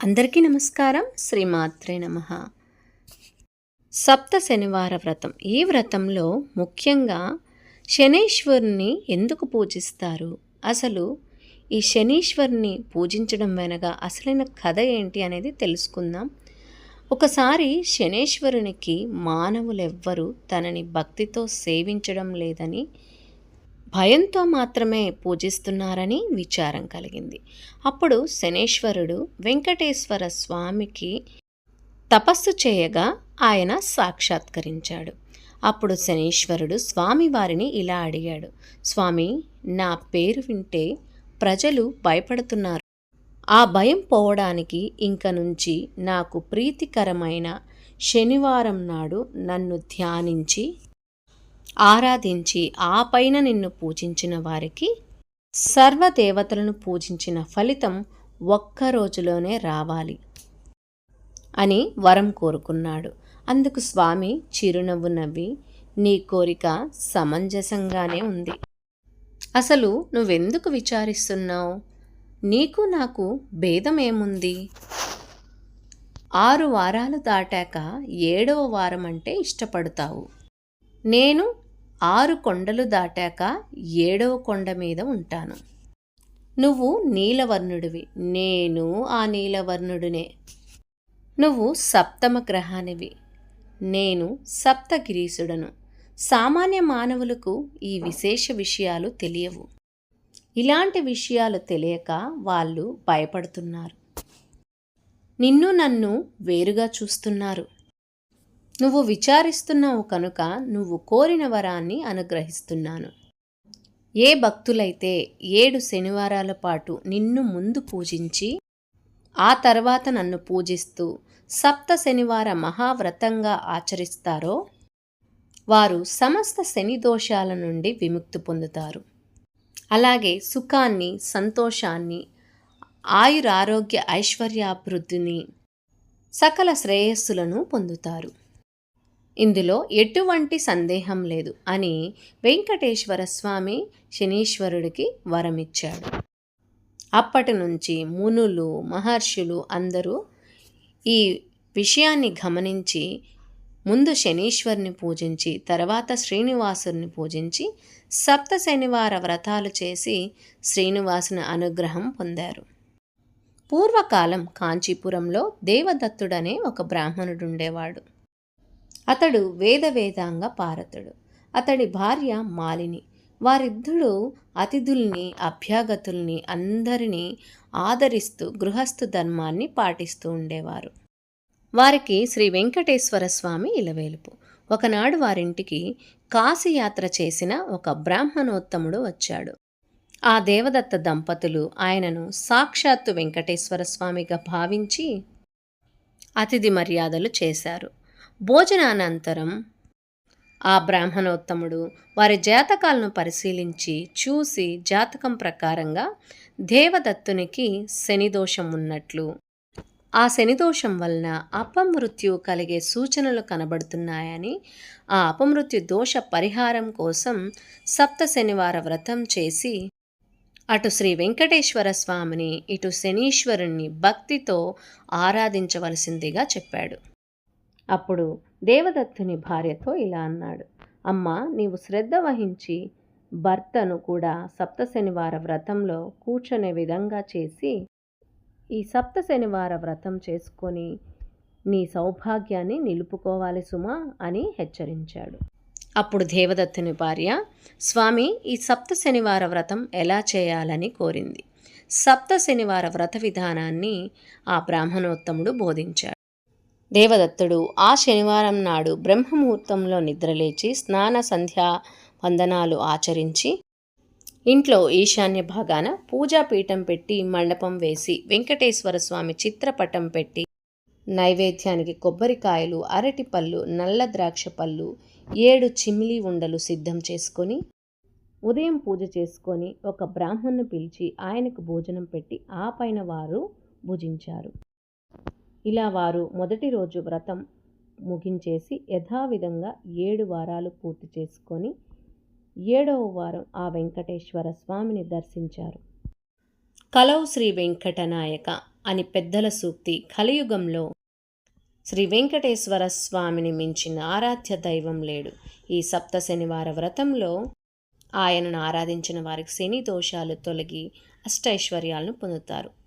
అందరికీ నమస్కారం. శ్రీమాత్రే నమ. సప్త శనివార వ్రతం. ఈ వ్రతంలో ముఖ్యంగా శనీశ్వరుని ఎందుకు పూజిస్తారు? అసలు ఈ శనీశ్వరుని పూజించడం వెనక అసలైన కథ ఏంటి అనేది తెలుసుకుందాం. ఒకసారి శనేశ్వరునికి మానవులెవ్వరూ తనని భక్తితో సేవించడం లేదని భయంతో మాత్రమే పూజిస్తున్నారని విచారం కలిగింది. అప్పుడు శనేశ్వరుడు వెంకటేశ్వర స్వామికి తపస్సు చేయగా ఆయన సాక్షాత్కరించాడు. అప్పుడు శనీశ్వరుడు స్వామివారిని ఇలా అడిగాడు. స్వామి నా పేరు వింటే ప్రజలు భయపడుతున్నారు. ఆ భయం పోవడానికి ఇంక నుంచి నాకు ప్రీతికరమైన శనివారం నాడు నన్ను ధ్యానించి ఆరాధించి ఆ పైన నిన్ను పూజించిన వారికి సర్వదేవతలను పూజించిన ఫలితం ఒక్క రోజులోనే రావాలి అని వరం కోరుకున్నాడు. అందుకు స్వామి చిరునవ్వు నవ్వి నీ కోరిక సమంజసంగానే ఉంది. అసలు నువ్వెందుకు విచారిస్తున్నావు? నీకు నాకు భేదం ఏముంది ఆరు వారాలు దాటాక ఏడవ వారం అంటే ఇష్టపడతావు. నేను ఆరు కొండలు దాటాక ఏడవ కొండ మీద ఉంటాను. నువ్వు నీలవర్ణుడివి. నేను ఆ నీలవర్ణుడినే. నువ్వు సప్తమ గ్రహానివి. నేను సప్తగిరీసుడను సామాన్య మానవులకు ఈ విశేష విషయాలు తెలియవు. ఇలాంటి విషయాలు తెలియక వాళ్ళు భయపడుతున్నారు. నిన్ను నన్ను వేరుగా చూస్తున్నారు. నువ్వు విచారిస్తున్నావు కనుక నువ్వు కోరిన వరాన్ని అనుగ్రహిస్తున్నాను. ఏ భక్తులైతే ఏడు శనివారాల పాటు నిన్ను ముందు పూజించి ఆ తర్వాత నన్ను పూజిస్తూ సప్త శనివార మహావ్రతంగా ఆచరిస్తారో వారు సమస్త శని దోషాల నుండి విముక్తి పొందుతారు. అలాగే సుఖాన్ని సంతోషాన్ని ఆయురారోగ్య ఐశ్వర్యాభివృద్ధిని సకల శ్రేయస్సులను పొందుతారు. ఇందులో ఎటువంటి సందేహం లేదు అని వెంకటేశ్వర స్వామి శనీశ్వరుడికి వరమిచ్చాడు. అప్పటి నుంచి మునులు మహర్షులు అందరూ ఈ విషయాన్ని గమనించి ముందు శనీశ్వరుని పూజించి తర్వాత శ్రీనివాసుని పూజించి సప్త శనివార వ్రతాలు చేసి శ్రీనివాసుని అనుగ్రహం పొందారు. పూర్వకాలం కాంచీపురంలో దేవదత్తుడనే ఒక బ్రాహ్మణుడు ఉండేవాడు అతడు వేద వేదాంగ పారతుడు. అతడి భార్య మాలిని. వారిద్దరూ అతిథుల్ని అభ్యాగతుల్ని అందరినీ ఆదరిస్తూ గృహస్థు ధర్మాన్ని పాటిస్తూ ఉండేవారు. వారికి శ్రీ వెంకటేశ్వర స్వామి ఇలవేలుపు. ఒకనాడు వారింటికి కాశీయాత్ర చేసిన ఒక బ్రాహ్మణోత్తముడు వచ్చాడు. ఆ దేవదత్త దంపతులు ఆయనను సాక్షాత్తు వెంకటేశ్వర స్వామిగా భావించి అతిథి మర్యాదలు చేశారు. భోజనానంతరం ఆ బ్రాహ్మణోత్తముడు వారి జాతకాలను పరిశీలించి చూసి జాతకం ప్రకారంగా దేవదత్తునికి శనిదోషం ఉన్నట్లు ఆ శనిదోషం వలన అపమృత్యు కలిగే సూచనలు కనబడుతున్నాయని ఆ అపమృత్యు దోష పరిహారం కోసం సప్త శనివార వ్రతం చేసి అటు శ్రీ వెంకటేశ్వర స్వామిని ఇటు శనీశ్వరుణ్ణి భక్తితో ఆరాధించవలసిందిగా చెప్పాడు. అప్పుడు దేవదత్తుని భార్యతో ఇలా అన్నాడు అమ్మ నీవు శ్రద్ధ వహించి భర్తను కూడా సప్త శనివార వ్రతంలో కూర్చునే విధంగా చేసి ఈ సప్త శనివార వ్రతం చేసుకొని నీ సౌభాగ్యాన్ని నిలుపుకోవాలి సుమా అని హెచ్చరించాడు. అప్పుడు దేవదత్తుని భార్య స్వామి ఈ సప్త శనివార వ్రతం ఎలా చేయాలని కోరింది. సప్త శనివార వ్రత విధానాన్ని ఆ బ్రాహ్మణోత్తముడు బోధించాడు. దేవదత్తుడు ఆ శనివారం నాడు బ్రహ్మముహూర్తంలో నిద్రలేచి స్నాన సంధ్యా వందనాలు ఆచరించి ఇంట్లో ఈశాన్య భాగాన పూజాపీఠం పెట్టి మండపం వేసి వెంకటేశ్వర స్వామి చిత్రపటం పెట్టి నైవేద్యానికి కొబ్బరికాయలు అరటిపళ్ళు నల్ల ద్రాక్ష పళ్ళు ఏడు చిమిలి ఉండలు సిద్ధం చేసుకొని ఉదయం పూజ చేసుకొని ఒక బ్రాహ్మణ్ణి పిలిచి ఆయనకు భోజనం పెట్టి ఆ పైన వారు భుజించారు. ఇలా వారు మొదటి రోజు వ్రతం ముగించేసి యథావిధంగా ఏడు వారాలు పూర్తి చేసుకొని ఏడవ వారం ఆ వెంకటేశ్వర స్వామిని దర్శించారు. కలౌ శ్రీ వెంకటనాయక అని పెద్దల సూక్తి కలియుగంలో శ్రీ వెంకటేశ్వర స్వామిని మించిన ఆరాధ్య దైవం లేడు. ఈ సప్త శనివార వ్రతంలో ఆయనను ఆరాధించిన వారికి శని దోషాలు తొలగి అష్టైశ్వర్యాలను పొందుతారు.